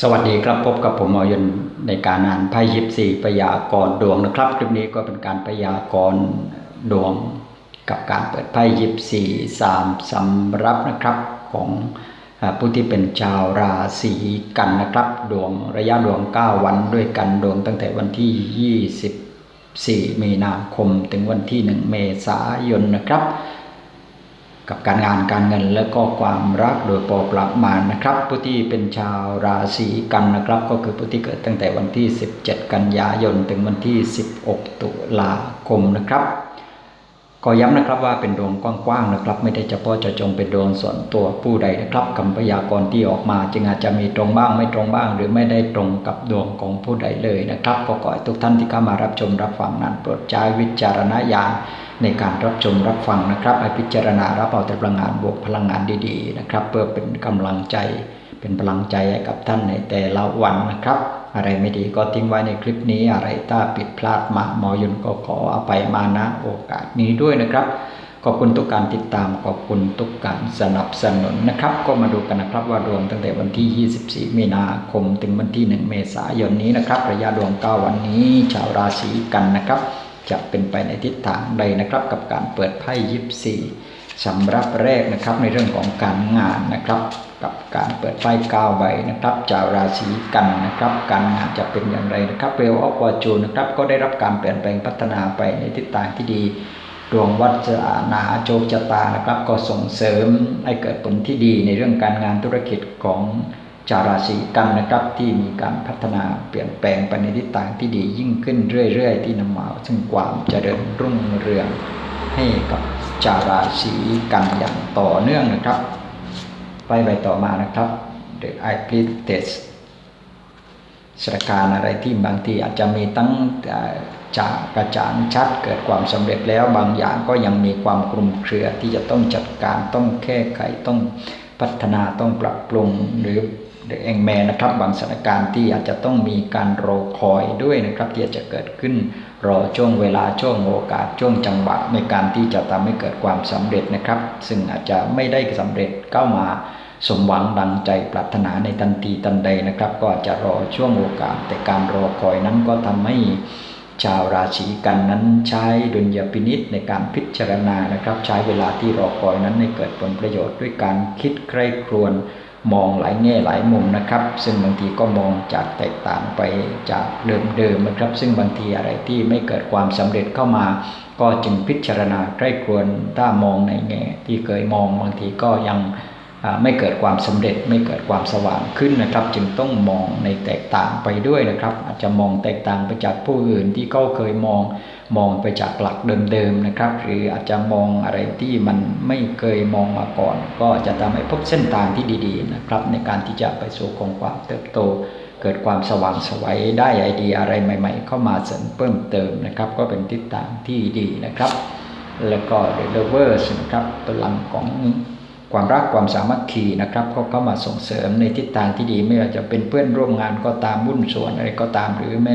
สวัสดีครับพบกับผมหมอยนในการอ่านไพ่ยิปซีพยากรดวงนะครับ คลิปนี้ก็เป็นการพยากรดวง กับการเปิดไพ่ยิปซีสามสำรับนะครับของผู้ที่เป็นชาวราศีกันนะครับ ดวงระยะดวง 9 วันด้วยกันดวงตั้งแต่วันที่ 24 มีนาคม ถึงวันที่ 1 เมษายนนะครับ กับการงานการเงินและก็ความรักโดยปอประมาณนะครับผู้ที่เป็นชาวราศีกันนะครับ ก็คือผู้ที่เกิดตั้งแต่วันที่ 17 กันยายน ถึงวันที่ 16 ตุลาคมนะครับก็ย้ำนะครับว่าเป็นดวงกว้างๆนะครับ ไม่ได้เฉพาะเจาะจงเป็นดวงส่วนตัวผู้ใดนะครับคำพยากรณ์ที่ออกมาจึงอาจจะมีตรงบ้างไม่ตรงบ้าง หรือไม่ได้ตรงกับดวงของผู้ใดเลยนะครับก็ขอให้ทุกท่านที่เข้ามารับชมรับฟังนั้นโปรดใช้วิจารณญาณ ในการรับชมรับฟังนะครับให้พิจารณารับเอาแต่พลังงานบวกพลังงานดีๆนะครับ เพื่อเป็นกำลังใจเป็นพลังใจให้กับท่านในแต่ละวันนะครับ อะไรไม่ดีก็ทิ้งไว้ในคลิปนี้อะไรถ้าผิดพลาดมาหมอยุนก็ขออภัยมาณโอกาสนี้ด้วยนะครับขอบคุณทุกการติดตามขอบคุณทุกการสนับสนุนนะครับ ก็มาดูกันนะครับว่าดวงตั้งแต่วันที่ 24 มีนาคมถึงวันที่ 1 เมษายนนี้นะครับ ระยะดวง 9 วันนี้ชาวราศีกันนะครับ จะเป็นไปในทิศทางใดนะครับ กับการเปิดไพ่ยิปซีสำรับแรกนะครับในเรื่องของการงานนะครับ กับการเปิดไพ่9ใบนะครับชาวราศีกันนะครับ การงานจะเป็นอย่างไรนะครับเรลออฟวอจูนะครับก็ได้รับการเปลี่ยนแปลงพัฒนาไปในทิศทางที่ดีดวงวัฒนาโชคชะตานะครับ ก็ส่งเสริมให้เกิดผลที่ดีในเรื่องการงานธุรกิจของ ชาวราศีกันนะครับที่มีการพัฒนาเปลี่ยนแปลงไปในทิศทางที่ดียิ่งขึ้นเรื่อย ๆ ที่นำมาซึ่งความเจริญรุ่งเรืองให้กับชาวราศีกันอย่างต่อเนื่องนะครับไปไปต่อมานะครับ The I p l e a t e s สถานการณ์อะไรที่บางทีอาจจะมีตั้งจากกระจางชัดเกิดความสำเร็จแล้วบางอย่างก็ยังมีความคลุมเครือที่จะต้องจัดการต้องแก้ไขต้องพัฒนาต้องปรับปรุงหรือ เองแมนะครับบางสถานการณ์ที่อาจจะต้องมีการรอคอยด้วยนะครับที่จะเกิดขึ้นรอช่วงเวลาช่วงโอกาสช่วงจังหวะในการที่จะทำให้เกิดความสำเร็จนะครับ ซึ่งอาจจะไม่ได้สำเร็จเข้ามาสมหวังดังใจปรารถนาในทันทีทันใดนะครับ ก็อาจจะรอช่วงโอกาส แต่การรอคอยนั้นก็ทำให้ชาวราศีกันนั้นใช้ดุลยพินิษในการพิจารณานะครับ ใช้เวลาที่รอคอยนั้นให้เกิดผลประโยชน์ด้วยการคิดใคร่ครวญ มองหลายแง่หลายมุมนะครับ ซึ่งบางทีก็มองจากแตกต่างไปจากเดิมๆนะครับ ซึ่งบางทีอะไรที่ไม่เกิดความสำเร็จเข้ามา ก็จึงพิจารณาใกล้ครวญถ้ามองในแง่ที่เคยมองบางทีก็ยังไม่เกิดความสำเร็จไม่เกิดความสว่างขึ้นนะครับ จึงต้องมองในแตกต่างไปด้วยนะครับ อาจจะมองแตกต่างไปจากผู้อื่นที่เขาเคยมอง มองไปจากหลักเดิมๆนะครับ หรืออาจจะมองอะไรที่มันไม่เคยมองมาก่อน ก็จะทำให้พบเส้นทางที่ดีๆนะครับ ในการที่จะไปสู่ของความเติบโต เกิดความสว่างสวัยได้ไอเดียอะไรใหม่ ๆ เข้ามาเสริมเพิ่มเติมนะครับ ก็เป็นทิศทางที่ดีนะครับ แล้วก็ The Lovers นะครับพลังของความรักความสามัคคีนะครับก็เข้ามาส่งเสริมในทิศทางที่ดีไม่ว่าจะเป็นเพื่อนร่วมงานก็ตามวุ่นส่วนอะไรก็ตามหรือแม้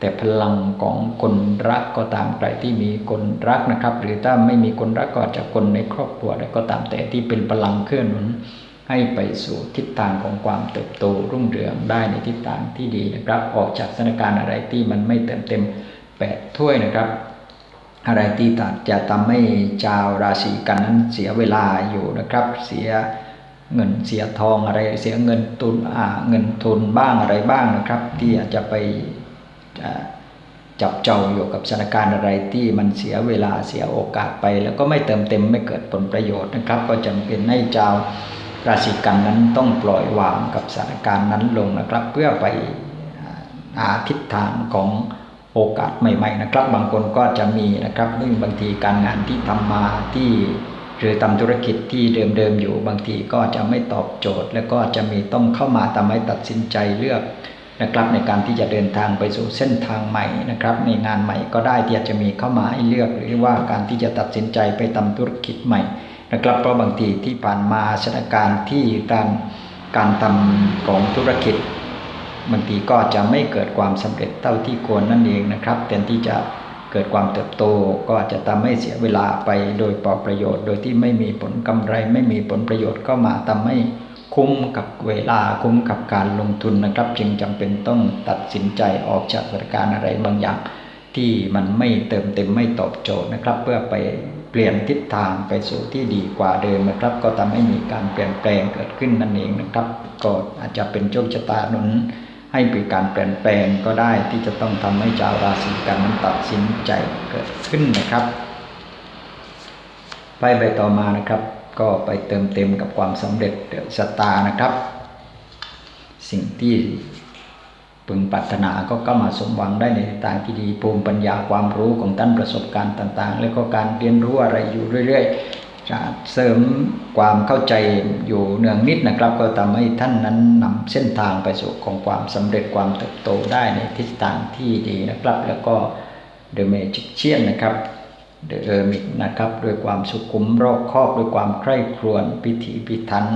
แต่พลังของคนรักก็ตามใครที่มีคนรักนะครับ หรือถ้าไม่มีคนรักก็จะคนในครอบครัวอะไรก็ตามแต่ที่เป็นพลังเคลื่อนหนุนให้ไปสู่ทิศทางของความเติบโตรุ่งเรืองได้ในทิศทางที่ดีนะครับ ออกจากสถานการณ์อะไรที่มันไม่เต็มเต็มแปดถ้วยนะครับ อะไรที่จะทำให้ชาวราศีกันนั้นเสียเวลาอยู่นะครับ เสียเงินเสียทองอะไร เสียเงินทุนอ่าเงินทุนบ้างอะไรบ้างนะครับ ที่อาจจะไป จับเจ้าอยู่กับสถานการณ์อะไรที่มันเสียเวลาเสียโอกาสไป แล้วก็ไม่เติมเต็มไม่เกิดผลประโยชน์นะครับ ก็จำเป็นให้ชาราศีกันนั้นต้องปล่อยวางกับสถานการณ์นั้นลงนะครับ เพื่อไปหาทิศทางของโอกาสใหม่ๆนะครับ บางคนก็จะมีนะครับเรื่องบางทีการงานที่ทำมาที่หรือทำธุรกิจที่เดิมๆอยู่บางทีก็จะไม่ตอบโจทย์ แล้วก็จะมีต้องเข้ามาทำให้ตัดสินใจเลือก นะครับในการที่จะเดินทางไปสู่เส้นทางใหม่นะครับในงานใหม่ก็ได้ที่จะมีเข้ามาให้เลือก หรือว่าการที่จะตัดสินใจไปทำธุรกิจใหม่นะครับเพราะบางทีที่ผ่านมาสถานการณ์ที่การการทำของธุรกิจบางทีก็จะไม่เกิดความสำเร็จเท่าที่ควรนั่นเองนะครับแทนที่จะเกิดความเติบโตก็อาจจะทำให้เสียเวลาไปโดยเปล่าประโยชน์ โดยที่ไม่มีผลกำไร ไม่มีผลประโยชน์ก็มาทำให้ คุ้มกับเวลาคุ้มกับการลงทุนนะครับ จึงจำเป็นต้องตัดสินใจออกจากสถานการณ์อะไรบางอย่าง ที่มันไม่เติมเต็มไม่ตอบโจทย์นะครับ เพื่อไปเปลี่ยนทิศทางไปสู่ที่ดีกว่าเดิมนะครับ ก็ทำให้มีการเปลี่ยนแปลงเกิดขึ้นนั่นเองนะครับ ก็อาจจะเป็นโชคชะตาหนุนให้มีการเปลี่ยนแปลงก็ได้ที่จะต้องทำให้ชาวราศีกันนั้นตัดสินใจเกิดขึ้นนะครับไปใบต่อมานะครับ ก็ไปเติมเต็มกับความสำเร็จเดอะสตาร์นะครับ สิ่งที่พึงปรารถนาก็ก็มาสมหวังได้ในทางที่ดีภูมิปัญญาความรู้ของท่านประสบการณ์ต่าง ๆ แล้วก็การเรียนรู้อะไรอยู่เรื่อยๆจะเสริมความเข้าใจอยู่เนืองนิดนะครับ ก็ทำให้ท่านนั้นนำเส้นทางไปสู่ของความสำเร็จความเติบโตได้ในทิศทางที่ดีนะครับ แล้วก็เดอะเมจิกเชียนนะครับ เดอเอร์มิกนะครับด้วยความสุขุมรอบคอบด้วยความใคร่ครวญพิถีพิถัน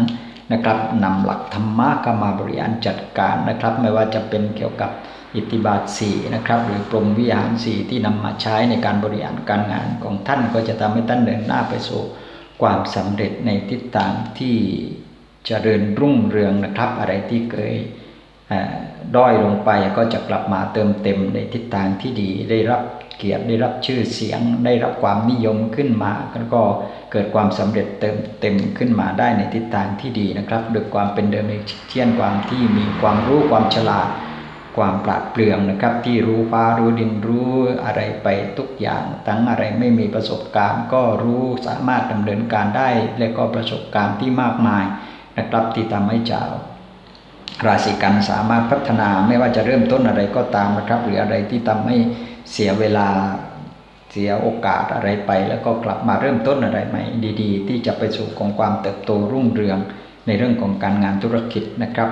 นะครับนำหลักธรรมะเข้ามาบริหารจัดการนะครับ ไม่ว่าจะเป็นเกี่ยวกับอิทธิบาทสี่นะครับหรือปรมวิหารสี่ที่นำมาใช้ในการบริหารการงานของท่านก็จะทำให้ท่านเดินหน้าไปสู่ความสำเร็จในทิศทางที่เจริญรุ่งเรืองนะครับ อะไรที่เคย ด้อยลงไปก็จะกลับมาเติมเต็มในทิศทางที่ดีได้รับเกียรติได้รับชื่อเสียง ได้รับความนิยมขึ้นมาแล้วก็เกิดความสำเร็จเติมเต็มขึ้นมาได้ในทิศทางที่ดีนะครับด้วยความเป็นเดิมในเชี่ยนความที่มีความรู้ความฉลาดความปราดเปรื่องนะครับ ที่รู้ฟ้ารู้ดินรู้อะไรไปทุกอย่างทั้งอะไรไม่มีประสบการณ์ ก็รู้สามารถดำเนินการได้ และก็ประสบการณ์ที่มากมายนะครับที่ทำให้เจ้า ราศีกันสามารถพัฒนาไม่ว่าจะเริ่มต้นอะไรก็ตามนะครับ หรืออะไรที่ทำให้เสียเวลาเสียโอกาสอะไรไป แล้วก็กลับมาเริ่มต้นอะไรใหม่ดี ๆ ที่จะไปสู่ของความเติบโตรุ่งเรืองในเรื่องของการงานธุรกิจนะครับ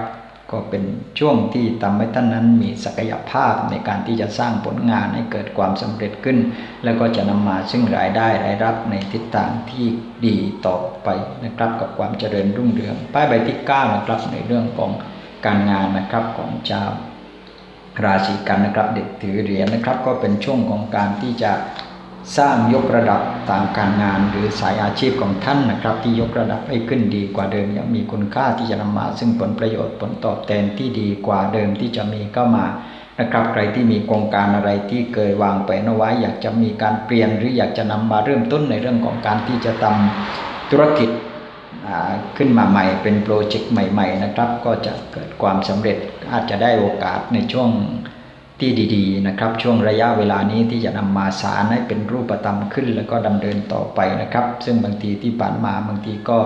ก็เป็นช่วงที่ทำให้ท่านนั้นมีศักยภาพในการที่จะสร้างผลงานให้เกิดความสำเร็จขึ้น แล้วก็จะนำมาซึ่งรายได้รายรับในทิศทางที่ดีต่อไปนะครับ กับความเจริญรุ่งเรืองป้ายใบที่9นะครับในเรื่องของ การงานนะครับของชาวราศีกันนะครับ เด็กถือเหรียญนะครับ ก็เป็นช่วงของการที่จะสร้างยกระดับตามการงานหรือสายอาชีพของท่านนะครับ ที่ยกระดับให้ขึ้นดีกว่าเดิมย่างมีคุณค่าที่จะนำมา ซึ่งผลประโยชน์ผลตอบแทนที่ดีกว่าเดิมที่จะมีเข้ามานะครับ ใครที่มีโครงการอะไรที่เคยวางไปเอาไว้ อยากจะมีการเปลี่ยนหรืออยากจะนำมาเริ่มต้นในเรื่องของการที่จะทำธุรกิจ ขึ้นมาใหม่เป็นโปรเจกต์ใหม่ ๆ นะครับ ก็จะเกิดความสำเร็จอาจจะได้โอกาสในช่วงที่ดีๆนะครับ ช่วงระยะเวลานี้ที่จะนำมาสารให้เป็นรูปธรรมขึ้น แล้วก็ดำเนินต่อไปนะครับ ซึ่งบางทีที่ผ่านมาบางทีก็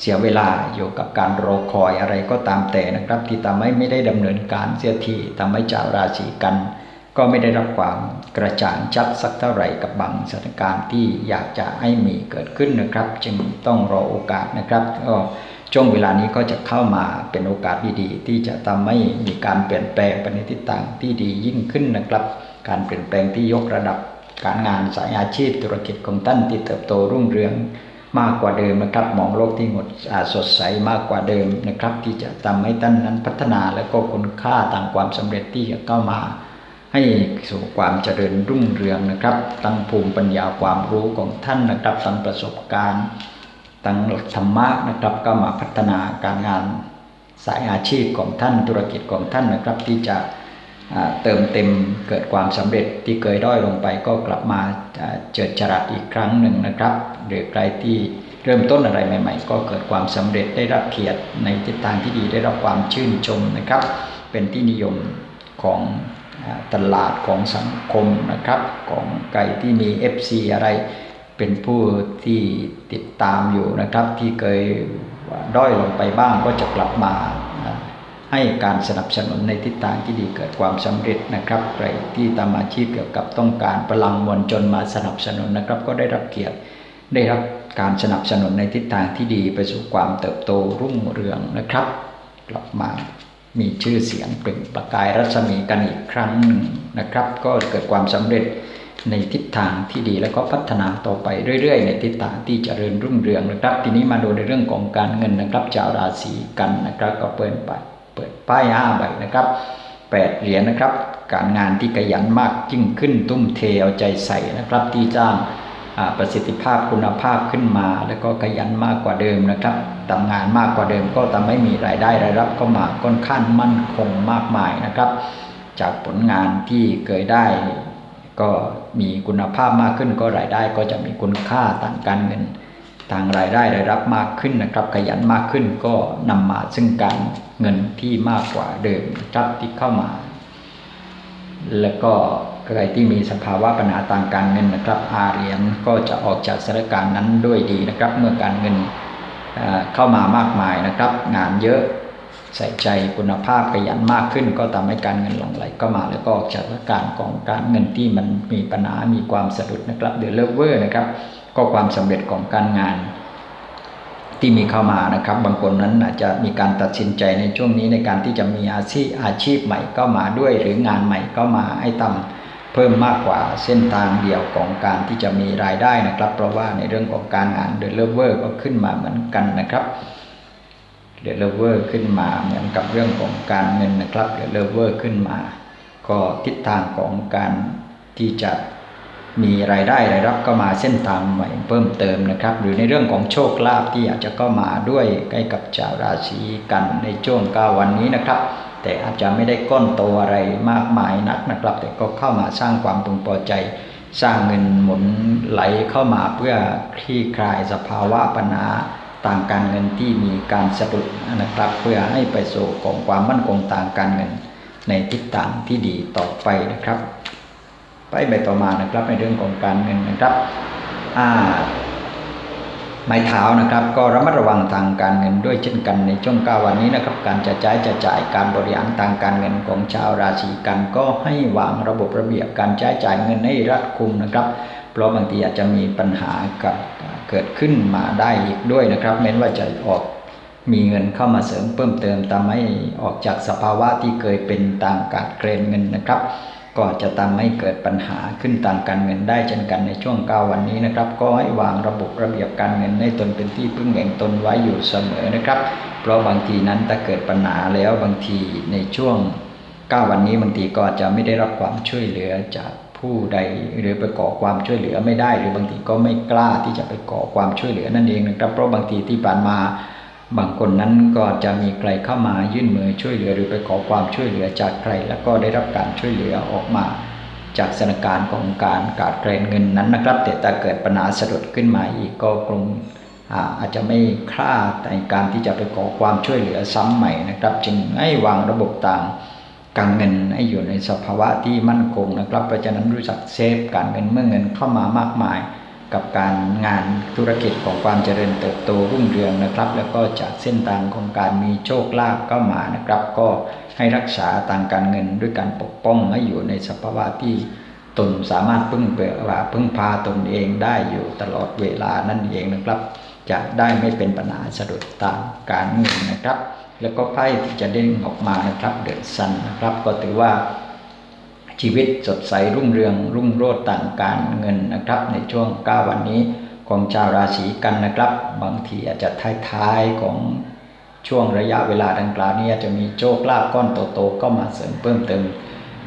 เสียเวลาอยู่กับการรอคอยอะไรก็ตามแต่นะครับ ที่ทำให้ไม่ได้ดำเนินการเสียทีทำให้ชาวราศีกัน ก็ไม่ได้รับความกระจ่างชัดสักเท่าไหร่กับบางสถานการณ์ที่อยากจะให้มีเกิดขึ้นนะครับ จึงต้องรอโอกาสนะครับก็ช่วงเวลานี้ก็จะเข้ามาเป็นโอกาสดีๆ ที่จะทำให้มีการเปลี่ยนแปลงไปในทิศทางที่ดียิ่งขึ้นนะครับ การเปลี่ยนแปลงที่ยกระดับ การงานสายอาชีพธุรกิจของท่านที่เติบโตรุ่งเรืองมากกว่าเดิมนะครับ มองโลกที่งดสดใสมากกว่าเดิมนะครับ ที่จะทำให้ท่านนั้นพัฒนาและก็คุณค่าทางความสำเร็จที่จะเข้ามา ให้สู่ความเจริญรุ่งเรืองนะครับ ตั้งภูมิปัญญาความรู้ของท่านนะครับตั้งประสบการณ์ตั้งหลักธรรมะนะครับก็มาพัฒนาการงานสายอาชีพของท่านธุรกิจของท่านนะครับ ที่จะเติมเต็มเกิดความสำเร็จที่เคยด้อยลงไปก็กลับมาเจิดจรัสอีกครั้งหนึ่งนะครับหรือใครที่เริ่มต้นอะไรใหม่ ๆ ก็เกิดความสำเร็จได้รับเกียรติในทิศทางที่ดีได้รับความชื่นชมนะครับ เป็นที่นิยมของ ตลาดของสังคมนะครับ ของใครที่มี FC อะไรเป็นผู้ที่ติดตามอยู่นะครับ ที่เคยด้อยลงไปบ้างก็จะกลับมาให้การสนับสนุนในทิศทางที่ดีเกิดความสำเร็จนะครับใครที่ทำอาชีพเกี่ยวกับต้องการพลังมวลชนมาสนับสนุนนะครับ ก็ได้รับเกียรติได้รับการสนับสนุนในทิศทางที่ดีไปสู่ความเติบโตรุ่งเรืองนะครับ กลับมา มีชื่อเสียงเปล่งประกายรัศมีกันอีกครั้งหนึ่งนะครับ ก็เกิดความสำเร็จในทิศทางที่ดีแล้วก็พัฒนาต่อไปเรื่อย ๆ ในทิศทางที่จเจริญรุ่งเรืองนะครับ ทีนี้มาดูในเรื่องของการเงินนะครับชาวราศีกันนะครับ ก็เปิดไปเปิดป้ายห้าใบนะครับแปดเหรียญนะครับ การงานที่ขยันมากยิ่งขึ้นตุ้มเทเอาใจใส่นะครับที่จ้างอ่า ประสิทธิภาพคุณภาพขึ้นมา แล้วก็ขยันมากกว่าเดิมนะครับทำงานมากกว่าเดิมก็ทำให้มีรายได้รายรับเข้ามาค่อนข้างมั่นคงมากมายนะครับ จากผลงานที่เคยได้ ก็มีคุณภาพมากขึ้น ก็รายได้ก็จะมีคุณค่าทางการเงิน ทางรายได้รายรับมากขึ้นนะครับ ขยันมากขึ้นก็นำมาซึ่งการเงินที่มากกว่าเดิมครับที่เข้ามา แล้วก็ ใครที่มีสภาวะปัญหาทางการเงินนะครับอาเรียญก็จะออกจากสถานการณ์นั้นด้วยดีนะครับ เมื่อการเงินเข้ามามากมายนะครับ งานเยอะใส่ใจคุณภาพขยันมากขึ้น ก็ทำให้การเงินหลังไหลก็มาแล้วก็ออกจากสถานการณ์ของการเงินที่มันมีปัญหามีความสะดุดนะครับเดือดเลเวอร์นะครับ ก็ความสำเร็จของการงานที่มีเข้ามานะครับ บางคนนั้นอาจจะมีการตัดสินใจในช่วงนี้ในการที่จะมีอาชีพอาชีพใหม่ก็มาด้วย หรืองานใหม่ก็มาให้ทำ เพิ่มมากกว่าเส้นทางเดียวของการที่จะมีรายได้นะครับ เพราะว่าในเรื่องของการงานเดลเวอร์ก็ขึ้นมาเหมือนกันนะครับเดลเวอร์ขึ้นมาเหมือนกับเรื่องของการเงินนะครับเดลเวอร์ขึ้นมา ก็ทิศทางของการที่จะมีรายได้รายรับก็มาเส้นทางใหม่เพิ่มเติมนะครับ หรือในเรื่องของโชคลาภที่อาจจะก็มาด้วยใกล้กับชาวราศีกันในช่วง9วันนี้นะครับ แต่อาจจะไม่ได้ก้อนโตอะไรมากมายนักนะครับ แต่ก็เข้ามาสร้างความพึงพอใจ สร้างเงินหมุนไหลเข้ามาเพื่อคลี่คลายสภาวะปัญหาต่างการเงินที่มีการสะดุดนะครับ เพื่อให้ไปสู่ของความมั่นคงต่างการเงิน ในทิศทางที่ดีต่อไปนะครับ ไปใบต่อมานะครับในเรื่องของการเงินนะครับอ่า ไม้เท้านะครับ ก็ระมัดระวังทางการเงินด้วยเช่นกันในช่วงก้าวันนี้นะครับ การจะใช้จะจ่ายการบริหารทางการเงินของชาวราศีกัน ก็ให้วางระบบระเบียบการใช้จ่ายเงินให้รัดกุมนะครับ เพราะบางทีอาจจะมีปัญหากับเกิดขึ้นมาได้อีกด้วยนะครับแม้ว่าจะออกมีเงินเข้ามาเสริมเพิ่มเติมทำให้ออกจากสภาวะที่เคยเป็นต่างการเกรนเงินนะครับ ก็จะทำให้เกิดปัญหาขึ้นตามการเงินได้เช่นกันในช่วงเก้าวันนี้นะครับ ก็ให้วางระบบระเบียบการเงินให้ตนเป็นที่พึ่งแห่งตนไว้อยู่เสมอนะครับ เพราะบางทีนั้นถ้าเกิดปัญหาแล้วบางทีในช่วงเก้าวันนี้บางทีก็จะไม่ได้รับความช่วยเหลือจากผู้ใดหรือไปขอความช่วยเหลือไม่ได้ หรือบางทีก็ไม่กล้าที่จะไปขอความช่วยเหลือนั่นเองนะครับ เพราะบางทีที่ผ่านมา บางคนนั้นก็จะมีใครเข้ามายื่นมือช่วยเหลือหรือไปขอความช่วยเหลือจากใคร แล้วก็ได้รับการช่วยเหลือออกมาจากสถานการณ์ของการกาดเกรนเงินนั้นนะครับ แต่ถ้าเกิดปัญหาสะดุดขึ้นมาอีกก็คงอาจจะไม่คลาดในการที่จะไปขอความช่วยเหลือซ้ำใหม่นะครับ จึงให้วางระบบต่างการเงินให้อยู่ในสภาวะที่มั่นคงนะครับ เพราะฉะนั้นรู้จักเซฟการเงินเมื่อเงินเข้ามามากมาย กับการงานธุรกิจของความเจริญเติบโตรุ่งเรืองนะครับ แล้วก็จากเส้นทางของการมีโชคลาภเข้ามานะครับ ก็ให้รักษาทางการเงินด้วยการปกป้องให้อยู่ในสภาวะที่ตนสามารถพึ่งเบื่อว่าพึ่งพาตนเองได้อยู่ตลอดเวลานั่นเองนะครับ จะได้ไม่เป็นปัญหาสะดุดตามการเงินนะครับ แล้วก็ไพ่ที่จะเด้งออกมานะครับเดือดซันนะครับ ก็ถือว่า ชีวิตสดใสรุ่งเรืองรุ่งโรจน์ต่างการเงินนะครับ ในช่วง 9 วันนี้ของชาวราศีกันนะครับ บางทีอาจจะท้ายๆของช่วงระยะเวลาดังกล่าวนี้จจะมีโชคลาภก้อนโตๆก็มาเสริมเพิ่มเติม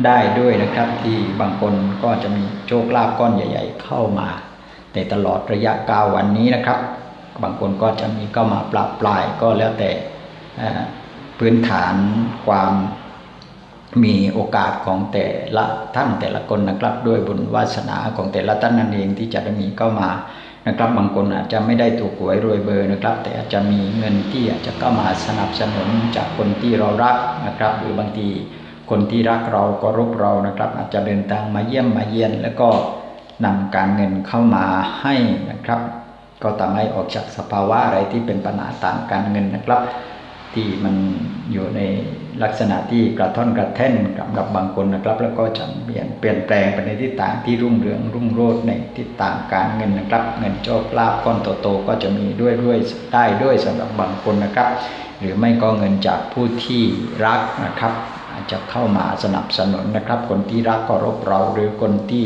ได้ด้วยนะครับ ที่บางคนก็จะมีโชคลาภก้อนใหญ่ ๆ เข้ามาในตลอดระยะ 9 วันนี้นะครับ บางคนก็จะมีเข้ามาปรับปลายก็แล้วแต่พื้นฐานความ มีโอกาสของแต่ละท่านแต่ละคนนะครับ ด้วยบุญวาสนาของแต่ละท่านนั่นเองที่จะได้มีเข้ามานะครับบางคนอาจจะไม่ได้ถูกหวยรวยเบอร์นะครับ แต่อาจจะมีเงินที่อาจจะเข้ามาสนับสนุนจากคนที่เรารักนะครับ หรือบางทีคนที่รักเราก็รบเรานะครับ อาจจะเดินทางมาเยี่ยมมาเยียน แล้วก็นำการเงินเข้ามาให้นะครับ ก็ทำให้ออกจากสภาวะอะไรที่เป็นปัญหาต่างการเงินนะครับ ที่มันอยู่ใน ลักษณะที่กระท่อนกระแท่นกับกับบางคนนะครับ แล้วก็จะเปลี่ยนเปลี่ยนแปลงไปในทิศทางที่รุ่งเรืองรุ่งโรจน์ในทิศทางการเงินนะครับ เงินโชคลาภก้อนโตๆก็จะมีด้วยด้วยได้ด้วยสำหรับบางคนนะครับ หรือไม่ก็เงินจากผู้ที่รักนะครับ อาจจะเข้ามาสนับสนุนนะครับ คนที่รักก็รบเราหรือคนที่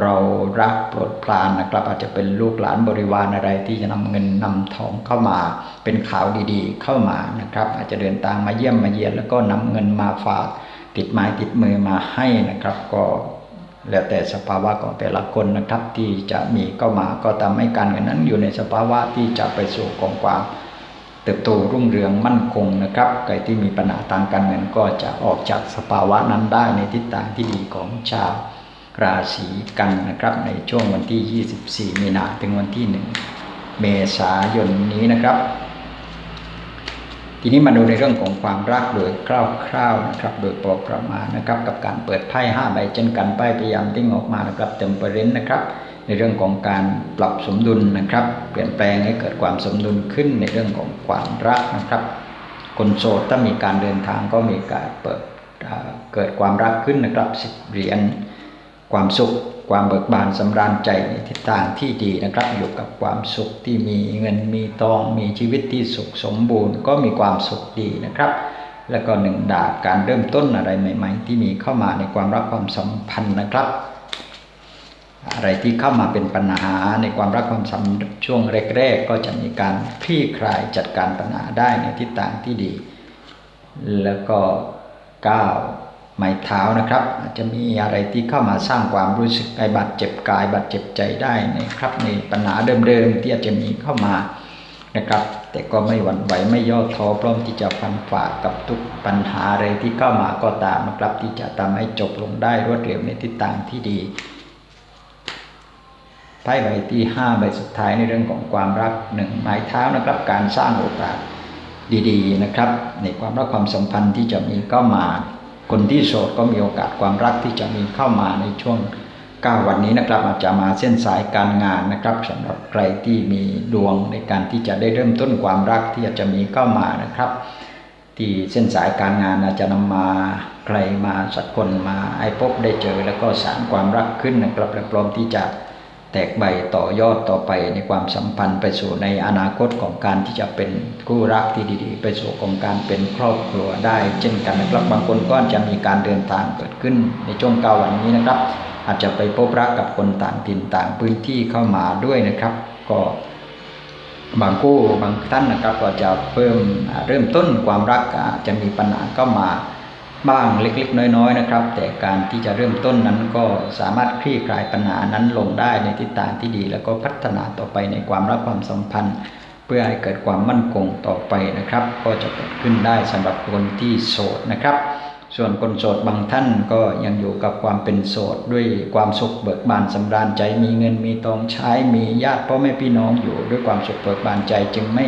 เรารักโปรดปรานนะครับ อาจจะเป็นลูกหลานบริวารอะไรที่จะนำเงินนำทองเข้ามา เป็นข่าวดีๆ เข้ามานะครับ อาจจะเดินทางมาเยี่ยมมาเยียนแล้วก็นำเงินมาฝากติดไม้ติดมือมาให้นะครับ ก็แล้วแต่สภาวะของแต่ละคนนะครับ ที่จะมีเข้ามาก็ทำให้การเงินนั้นอยู่ในสภาวะที่จะไปสู่กองความเติบโตรุ่งเรืองมั่นคงนะครับใครที่มีปัญหาทางการเงินก็จะออกจากสภาวะนั้นได้ในทิศทางที่ดีของชาว ราศีกันนะครับ ในช่วงวันที่ 24 มีนาถึงวันที่ 1 เมษายนนี้นะครับ ทีนี้มาดูในเรื่องของความรักโดยคร่าวๆนะครับ โดยพอประมาณนะครับ กับการเปิดไพ่ห้าใบเช่นกันไพ่พยายามติ้งออกมานะครับเต็มเปร์เรนนะครับ ในเรื่องของการปรับสมดุลนะครับ เปลี่ยนแปลงให้เกิดความสมดุลขึ้นในเรื่องของความรักนะครับ คนโสดถ้ามีการเดินทางก็มีการเปิดเกิดความรักขึ้นนะครับสิบเหรียญ ความสุข ความเบิกบานสำราญใจในทิศทางที่ดีนะครับอยู่กับความสุขที่มีเงินมีทองมีชีวิตที่สุขสมบูรณ์ก็มีความสุขดีนะครับ แล้วก็หนึ่งดาบการเริ่มต้นอะไรใหม่ ๆ ที่มีเข้ามาในความรักความสัมพันธ์นะครับอะไรที่เข้ามาเป็นปัญหาในความรักความสัมช่วงแรกๆก็จะมีการคลี่คลายจัดการปัญหาได้ในทิศทางที่ดี แล้วก็ก้าว ไม้เท้านะครับ อาจจะมีอะไรที่เข้ามาสร้างความรู้สึกไอบาดเจ็บกายบาดเจ็บใจได้นะครับ ในปัญหาเดิมๆที่อาจจะมีเข้ามานะครับ แต่ก็ไม่หวั่นไหวไม่ย่อท้อพร้อมที่จะฟันฝ่ากับทุกปัญหาอะไรที่เข้ามาก็ตามนะครับ ที่จะทำให้จบลงได้รวดเร็วในทิศทางที่ดีไพ่ใบที่5ใบสุดท้ายในเรื่องของความรักหนึ่งไม้เท้านะครับการสร้างโอกาสดีๆนะครับ ในความรักความสัมพันธ์ที่จะมีเข้ามา คนที่โสดก็มีโอกาสความรักที่จะมีเข้ามาในช่วง 9 วันนี้นะครับ อาจจะมาเส้นสายการงานนะครับสำหรับใครที่มีดวงในการที่จะได้เริ่มต้นความรักที่อาจจะมีเข้ามานะครับ ที่เส้นสายการงานอาจจะนำมาใครมาสักคนมาไอ้พบได้เจอ แล้วก็สานความรักขึ้นนะครับและพร้อมที่จะ แตกใบต่อยอดต่อไปในความสัมพันธ์ไปสู่ในอนาคตของการที่จะเป็นคู่รักที่ดีๆ ไปสู่ของการเป็นครอบครัวได้ เช่นกันนะครับบางคนก็จะมีการเดินทางเกิดขึ้นในช่วงเก้าวันนี้นะครับ อาจจะไปพบรักกับคนต่างถิ่นต่างพื้นที่เข้ามาด้วยนะครับ ก็บางคู่บางท่านนะครับก็จะเพิ่มเริ่มต้นความรักอาจจะมีปัญหาเข้ามา บ้างเล็กๆ น้อยๆนะครับ แต่การที่จะเริ่มต้นนั้นก็สามารถคลี่คลายปัญหานั้นลงได้ในทิศทางที่ดี แล้วก็พัฒนาต่อไปในความรักความสัมพันธ์ เพื่อให้เกิดความมั่นคงต่อไปนะครับ ก็จะเกิดขึ้นได้สำหรับคนที่โสดนะครับ ส่วนคนโสดบางท่านก็ยังอยู่กับความเป็นโสด ด้วยความสุขเบิกบานสำราญใจมีเงินมีทองใช้มีญาติพ่อแม่พี่น้องอยู่ด้วยความสุขเบิกบานใจจึงไม่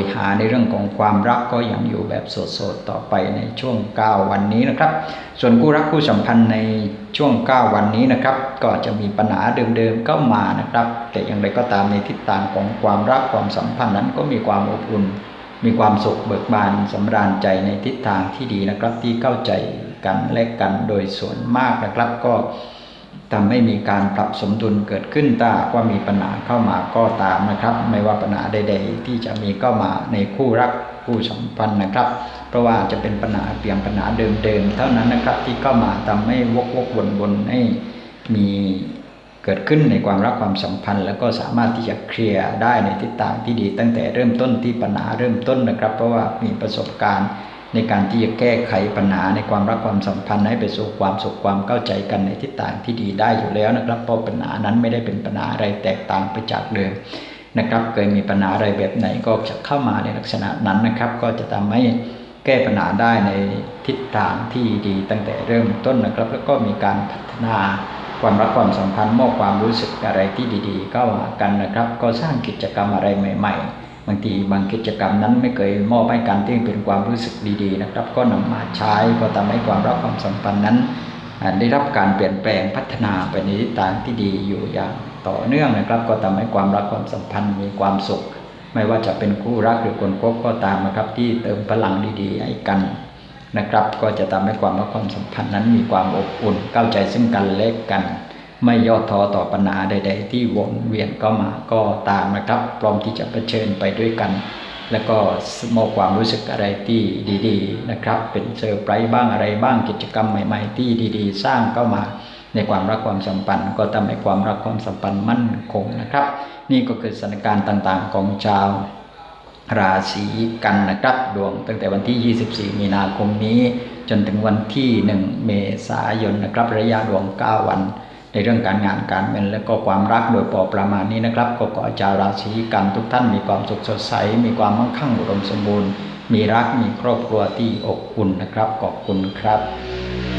ยหาในเรื่องของความรักก็ยังอยู่แบบโสดๆต่อไปในช่วง 9 วันนี้นะครับ ส่วนคู่รักคู่สัมพันธ์ในช่วง 9 วันนี้นะครับ ก็จะมีปัญหาเดิมๆเข้ามานะครับ แต่อย่างไรก็ตามในทิศทางของความรักความสัมพันธ์นั้นก็มีความอบอุ่น มีความสุขเบิกบานสำราญใจในทิศทางที่ดีนะครับที่เข้าใจกันและกันโดยส่วนมากนะครับก็ ทำให้มีการปรับสมดุลเกิดขึ้นถ้าว่ามีปัญหาเข้ามาก็ตามนะครับ ไม่ว่าปัญหาใด ๆ ที่จะมีเข้ามาในคู่รักคู่สัมพันธ์นะครับ เพราะว่าจะเป็นปัญหาเปลี่ยนปัญหาเดิมๆเท่านั้นนะครับ ที่เข้ามาทำให้วกวกวนๆให้มีเกิดขึ้นในความรักความสัมพันธ์ แล้วก็สามารถที่จะเคลียร์ได้ในทิศทางที่ดี ตั้งแต่เริ่มต้นที่ปัญหาเริ่มต้นนะครับ เพราะว่ามีประสบการณ์ ในการที่จะแก้ไขปัญหาในความรักความสัมพันธ์ให้ไปสู่ความสุขความเข้าใจกันในทิศทางที่ดีได้อยู่แล้วนะครับ เพราะปัญหานั้นไม่ได้เป็นปัญหาอะไรแตกต่างไปจากเดิมนะครับ เคยมีปัญหาอะไรแบบไหนก็จะเข้ามาในลักษณะนั้นนะครับ ก็จะทำให้แก้ปัญหาได้ในทิศทางที่ดีตั้งแต่เริ่มต้นนะครับ แล้วก็มีการพัฒนาความรักความสัมพันธ์มอบความรู้สึกอะไรที่ดีๆเข้าหากันนะครับ ก็สร้างกิจกรรมอะไรใหม่ ๆางทีบางกิจกรรมนั้นไม่เคยมอบให้การที่เป็นความรู้สึกดีๆนะครับ ก็นำมาใช้ก็ทำให้ความรักความสัมพันธ์นั้น ได้รับการเปลี่ยนแปลงพัฒนาไปในทิศทางที่ดีอยู่อย่างต่อเนื่องนะครับ ก็ทำให้ความรักความสัมพันธ์มีความสุข ไม่ว่าจะเป็นคู่รักหรือคนคบก็ตามนะครับ ที่เติมพลังดี ๆ ให้กันนะครับ ก็จะทำให้ความรักความสัมพันธ์นั้นมีความอบอุ่นเข้าใจซึ่งกันและกัน ไม่ย่อท้อต่อปัญหาใด ๆ ที่วนเวียนก็มาก็ตามนะครับพร้อมที่จะเผชิญไปด้วยกัน แล้วก็มอบความรู้สึกอะไรที่ดีๆนะครับ เป็นเซอร์ไพรส์บ้างอะไรบ้างกิจกรรมใหม่ ๆ ที่ดีๆ สร้างเข้ามาในความรักความสัมพันธ์ ก็ทำให้ความรักความสัมพันธ์มั่นคงนะครับ นี่ก็คือสถานการณ์ต่างๆ ของชาวราศีกันนะครับดวงตั้งแต่วันที่ 24 มีนาคมนี้ จนถึงวันที่ 1 เมษายนนะครับ ระยะดวง 9 วัน ในเรื่องการงานการเงินและก็ความรักโดยพอประมาณนี้นะครับ ก็ขอให้ชาวราศีกันทุกท่านมีความสุขสดใส มีความมั่งคั่งอุดมสมบูรณ์ มีรักมีครอบครัวที่อบอุ่นนะครับขอบคุณครับ